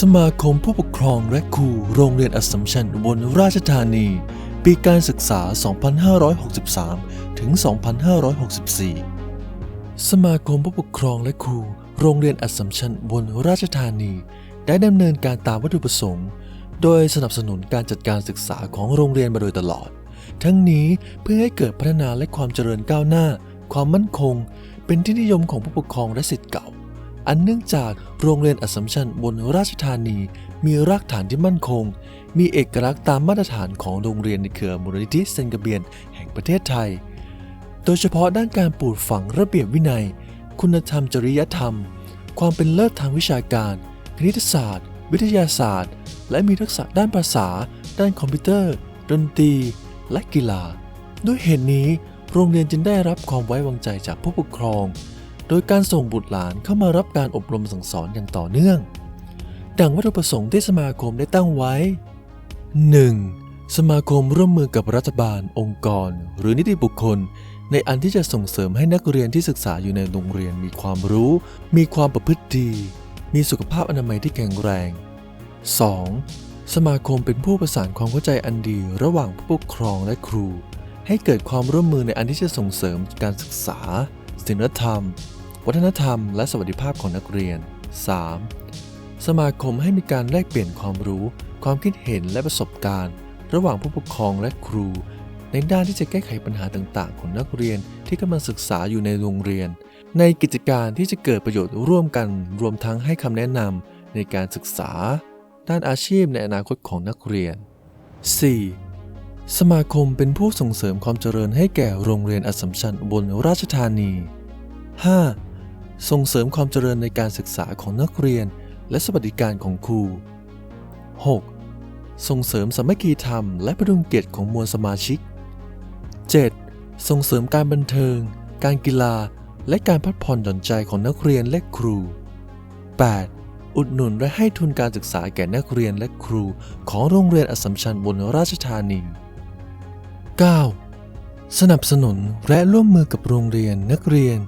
สมาคมผู้ปกครองและครูโรงเรียนอัสสัมชัญบลราชธานี ปีการศึกษา 2563 ถึง 2564 สมาคมผู้ปกครองและครูโรงเรียนอัสสัมชัญบลราชธานี ได้ดำเนินการตามวัตถุประสงค์ โดยสนับสนุนการจัดการศึกษาของโรงเรียนมาโดยตลอด ทั้งนี้เพื่อให้เกิดพัฒนาและความเจริญก้าวหน้า ความมั่นคง เป็นที่นิยมของผู้ปกครองและสิทธิ์เก่า อันเนื่องจากโรงเรียนอัสมชัญบนราชธานี มีรากฐานที่มั่นคง มีเอกลักษณ์ตามมาตรฐานของโรงเรียนในเครือมูลนิธิเซนกรเบียนแห่งประเทศไทย โดยเฉพาะด้านการปลูกฝังระเบียบวินัย คุณธรรมจริยธรรม ความเป็นเลิศทางวิชาการ คณิตศาสตร์ วิทยาศาสตร์ และมีทักษะด้านภาษา ด้านคอมพิวเตอร์ ดนตรี และกีฬา ด้วยเหตุนี้ โรงเรียนจึงได้รับความไว้วางใจจากผู้ปกครอง โดยการส่งบุตรหลานเข้ามารับการอบรมสั่งสอนอย่างต่อเนื่อง ดังวัตถุประสงค์ที่สมาคมได้ตั้งไว้ 1. สมาคมร่วมมือกับรัฐบาล องค์กร หรือนิติบุคคล ในอันที่จะส่งเสริมให้นักเรียนที่ศึกษาอยู่ในโรงเรียนมีความรู้ มีความประพฤติดี มีสุขภาพอนามัยที่แข็งแรง 2. สมาคมเป็นผู้ประสานความเข้าใจอันดีระหว่างผู้ปกครองและครู ให้เกิดความร่วมมือในอันที่จะส่งเสริมการศึกษาศีลธรรม วัฒนธรรม และสวัสดิภาพของนักเรียน 3. สมาคมให้มีการแลกเปลี่ยนความรู้ ความคิดเห็นและประสบการณ์ ระหว่างผู้ปกครองและครู ในด้านที่จะแก้ไขปัญหาต่างๆ ของนักเรียนที่กำลังศึกษาอยู่ในโรงเรียน ในกิจการที่จะเกิดประโยชน์ร่วมกัน รวมทั้งให้คำแนะนำในการศึกษา ด้านอาชีพในอนาคตของนักเรียน 4. สมาคมเป็นผู้ส่งเสริมความเจริญให้แก่โรงเรียนอัสมชัญบลราชธานี 5. ส่งเสริมความเจริญในการศึกษาของนักเรียน และสวัสดิการของครู 6. ส่งเสริมสามัคคีธรรม และประดุงเกียรติของมวลสมาชิก 7. ส่งเสริมการบันเทิง การกีฬา และการพักผ่อนหย่อนใจของนักเรียนและครู 8. อุดหนุนและให้ทุนการศึกษาแก่นักเรียนและครูของโรงเรียนอสมชัญบนราชธานี 9. สนับสนุนและร่วมมือกับโรงเรียนนักเรียน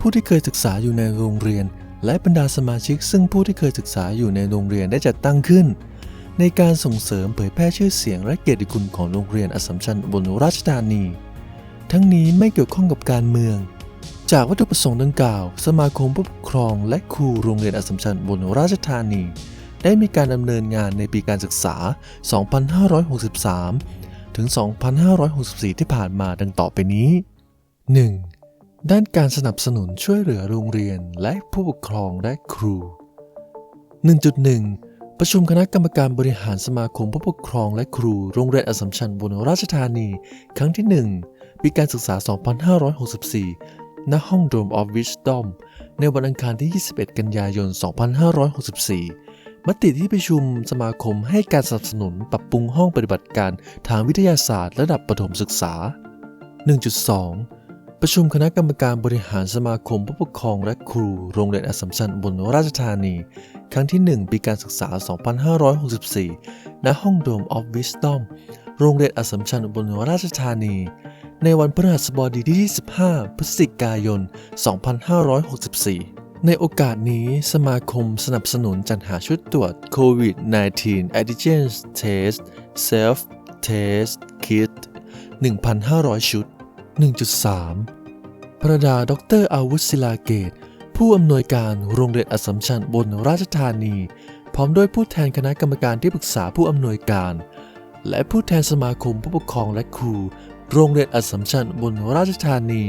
ผู้ที่เคยศึกษาอยู่ในโรงเรียน และบรรดาสมาชิก ซึ่งผู้ที่เคยศึกษาอยู่ในโรงเรียนได้จัดตั้งขึ้น ในการส่งเสริมเผยแพร่ชื่อเสียงและเกียรติคุณของโรงเรียนอสมชัญบนราชธานี ทั้งนี้ไม่เกี่ยวข้องกับการเมือง จากวัตถุประสงค์ดังกล่าว สมาคมผู้ปกครองและครูโรงเรียนอัสสัมชัญบนราชธานี ได้มีการดำเนินงานในปีการศึกษา 2563 ถึง 2564 ที่ผ่านมาดังต่อไปนี้ 1. ด้านการสนับสนุนช่วยเหลือโรงเรียนและผู้ปกครองและครู 1.1ประชุมคณะกรรมการบริหารสมาคมผู้ปกครองและครูโรงเรียนอัสสัมชัญบนราชธานี ครั้งที่ 1 ปีการศึกษา 2564 ณห้อง Dome of Wisdom ในวันอังคารที่ 21 กันยายน 2564 มติที่ประชุมสมาคมให้การสนับสนุนปรับปรุงห้องปฏิบัติการทางวิทยาศาสตร์ระดับประถมศึกษา 1.2 ประชุมคณะกรรมการบริหารสมาคมผู้ปกครองและครูโรงเรียนอัสมชัญบนราชธานี ครั้งที่ 1 ปีการศึกษา 2564 ณ ห้อง Dome of Wisdom โรงเรียนอัสมชัญบนราชธานี ในวันพฤหัสบดีที่ 25 พฤศจิกายน 2564 ในโอกาสนี้สมาคมสนับสนุนจัดหาชุดตรวจโควิด -19 Antigen Test Self Test Kit 1,500 ชุด 1.3พระดาดรอาวุธศิลาเกต ผู้อำนวยการโรงเรียนอัสมชัญบนราชธานี พร้อมด้วยผู้แทนคณะกรรมการที่ปรึกษาผู้อำนวยการ และผู้แทนสมาคมผู้ปกครองและครู โรงเรียนอัสสัมชัญบนราชธานี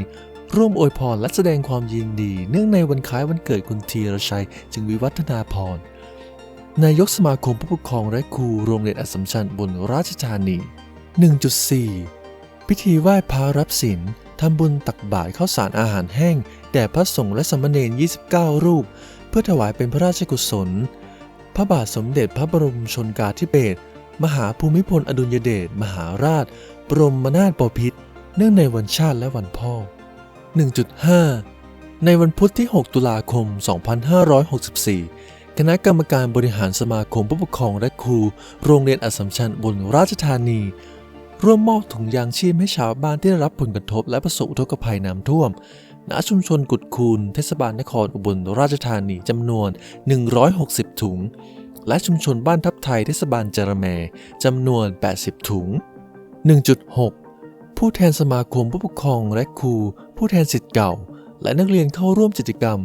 ร่วมอวยพรและแสดงความยินดี เนื่องในวันคล้ายวันเกิดคุณธีรชัย จึงวิวัฒนาพร นายกสมาคมผู้ปกครองและครูโรงเรียนอัสสัมชัญบนราชธานี 1.4 พิธีไหว้พระรับศีลทำบุญตักบาตรข้าวสารอาหารแห้ง แด่พระสงฆ์และสามเณร 29 รูป เพื่อถวายเป็นพระราชกุศล พระบาทสมเด็จพระบรมชนกาธิเบศร มหาภูมิพลอดุลยเดชมหาราช บรมนาถบพิตรเนื่องในวันชาติและวันพ่อ 1.5 ในวันพุธที่ 6 ตุลาคม 2564 คณะกรรมการบริหารสมาคมผู้ปกครองและครู โรงเรียนอัสสัมชัญบนราชธานี ร่วมมอบถุงยางชีพให้ชาวบ้านที่ได้รับผลกระทบและประสบอุทกภัยน้ำท่วม ณ ชุมชนกุดคูน เทศบาลนครอุบลราชธานีจำนวน 160 ถุง และชุมชนบ้านทับไทยเทศบาลจระแมจำนวน 80 ถุง 1.6 ผู้แทนสมาคมผู้ปกครองและครู ผู้แทนสิทธิ์เก่า และนักเรียนเข้าร่วมกิจกรรม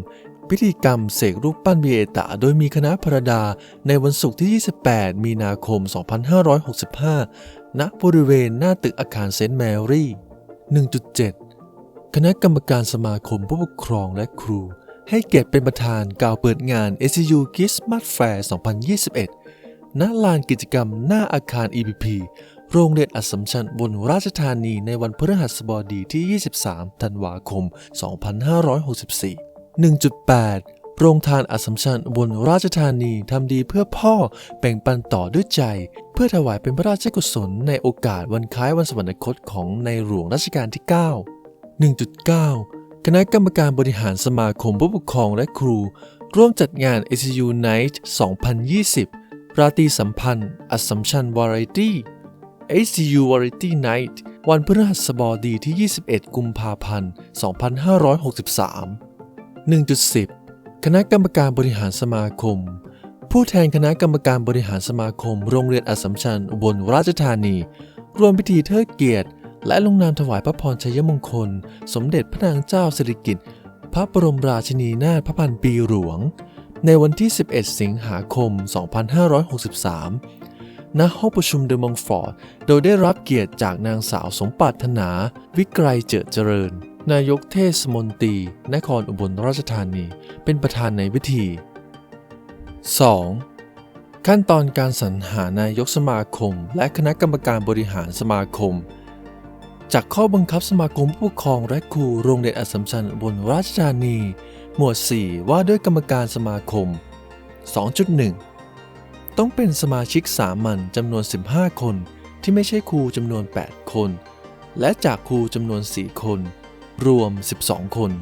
พิธีกรรมเสกรูปปั้นเบียตะโดยมีคณะพระดาในวันศุกร์ที่ 28 มีนาคม 2565 ณ บริเวณหน้าตึกอาคารเซนต์แมรี่ 1.7 คณะกรรมการสมาคมผู้ปกครองและครู ให้เกียรติเป็นประธานกล่าวเปิดงาน SCU Christmas Fair 2021 ณ ลานกิจกรรมหน้าอาคาร EPP โรงเรียนอัสสัมชัญบนราชธานีในวันพฤหัสบดีที่ 23 ธันวาคม 2564 1.8 โรงทานอัสสัมชัญบนราชธานีทำดีเพื่อพ่อแบ่งปันต่อด้วยใจ เพื่อถวายเป็นพระราชกุศลในโอกาสวันคล้ายวันสวรรคตของในหลวงรัชกาลที่ 9 1.9 คณะกรรมการบริหารสมาคมผู้ปกครองและครู ร่วมจัดงาน SCU Night 2020 ราตรีสัมพันธ์ อัสมชัญวาไรตี้ ACU Variety Night วันพฤหัสบดีที่ 21 กุมภาพันธ์ 2563 1.10 คณะกรรมการบริหารสมาคม ผู้แทนคณะกรรมการบริหารสมาคม โรงเรียนอัสสัมชัญอุบลราชธานี ร่วมพิธีเทิดเกียรติ และลงนามถวายพระพรชัยมงคล สมเด็จพระนางเจ้าสิริกิติ์พระบรมราชินีนาถพระพันปีหลวง ในวันที่ 11 สิงหาคม 2563 ณ ห้องประชุมเดอมองฟอร์ด โดยได้รับเกียรติจากนางสาวสมปรารถนา วิกรัยเจิดเจริญ นายกเทศมนตรี นครอุบลราชธานี เป็นประธานในพิธี 2. ขั้นตอนการสรรหานายกสมาคม และคณะกรรมการบริหารสมาคม จากข้อบังคับสมาคมผู้ปกครองและครูโรงเรียนอัสสัมชัญบลราชธานี หมวด 4 ว่าด้วยกรรมการสมาคม 2.1 ต้องเป็นสมาชิกสามัญจำนวน 15 คน ที่ไม่ใช่ครูจำนวน 8 คน และจากครูจำนวน 4 คน รวม 12 คน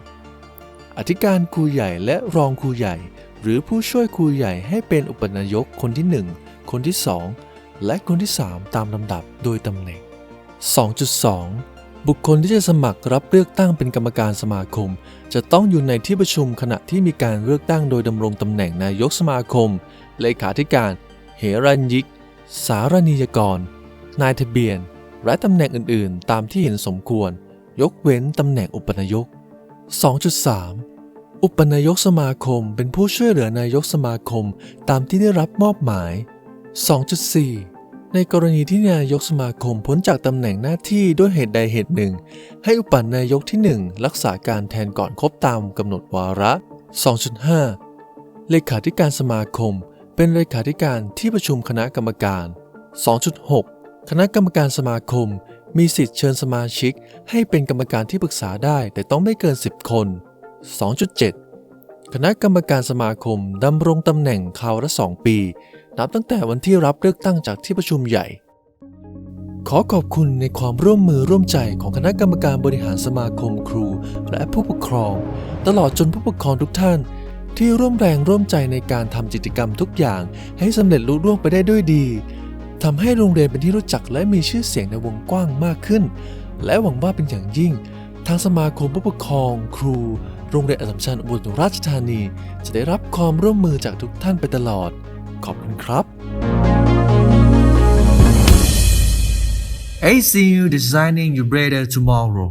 อธิการครูใหญ่และรองครูใหญ่ หรือผู้ช่วยครูใหญ่ให้เป็นอุปนายกคนที่ 1 คนที่ 2 และคนที่ 3 ตามลำดับโดยตำแหน่ง 2.2 บุคคลที่จะสมัครรับเลือกตั้งเป็นกรรมการสมาคม จะต้องอยู่ในที่ประชุมขณะที่มีการเลือกตั้งโดยดำรงตำแหน่งนายกสมาคม เลขาธิการ เหรัญยิก สารณียกร นายทะเบียน และตำแหน่งอื่น ๆ ตามที่เห็นสมควร ยกเว้นตำแหน่งอุปนายก 2.3 อุปนายกสมาคมเป็นผู้ช่วยเหลือนายกสมาคมตามที่ได้รับมอบหมาย 2.4 ในกรณีที่นายกสมาคมพ้นจากตำแหน่งหน้าที่ด้วยเหตุใดเหตุหนึ่ง ให้อุปนายกที่ 1 รักษาการแทนก่อนครบตามกำหนดวาระ 2.5 เลขาธิการสมาคม เป็นเลขาธิการที่ประชุมคณะกรรมการ 2.6 คณะกรรมการสมาคม มีสิทธิ์เชิญสมาชิก ให้เป็นกรรมการที่ปรึกษาได้แต่ต้องไม่เกิน 10 คน 2.7 คณะกรรมการสมาคมดำรงตำแหน่งคราวละ 2 ปี นับตั้งแต่วันที่รับเลือกตั้งจากที่ประชุมใหญ่ ขอขอบคุณในความร่วมมือร่วมใจของคณะกรรมการบริหารสมาคมครู และผู้ปกครอง ตลอดจนผู้ปกครองทุกท่าน ที่ร่วมแรงร่วมใจในการทำกิจกรรมทุกอย่าง ให้สำเร็จลุล่วงไปได้ด้วยดีทำให้โรงเรียนเป็นที่รู้จักและมีชื่อเสียงในวงกว้างมากขึ้น และหวังว่าเป็นอย่างยิ่ง ทางสมาคมผู้ปกครอง ครู โรงเรียนอัสสัมชัญอุบลราชธานี จะได้รับความร่วมมือจากทุกท่านไปตลอด ขอบคุณครับ ACU Designing Your Better Tomorrow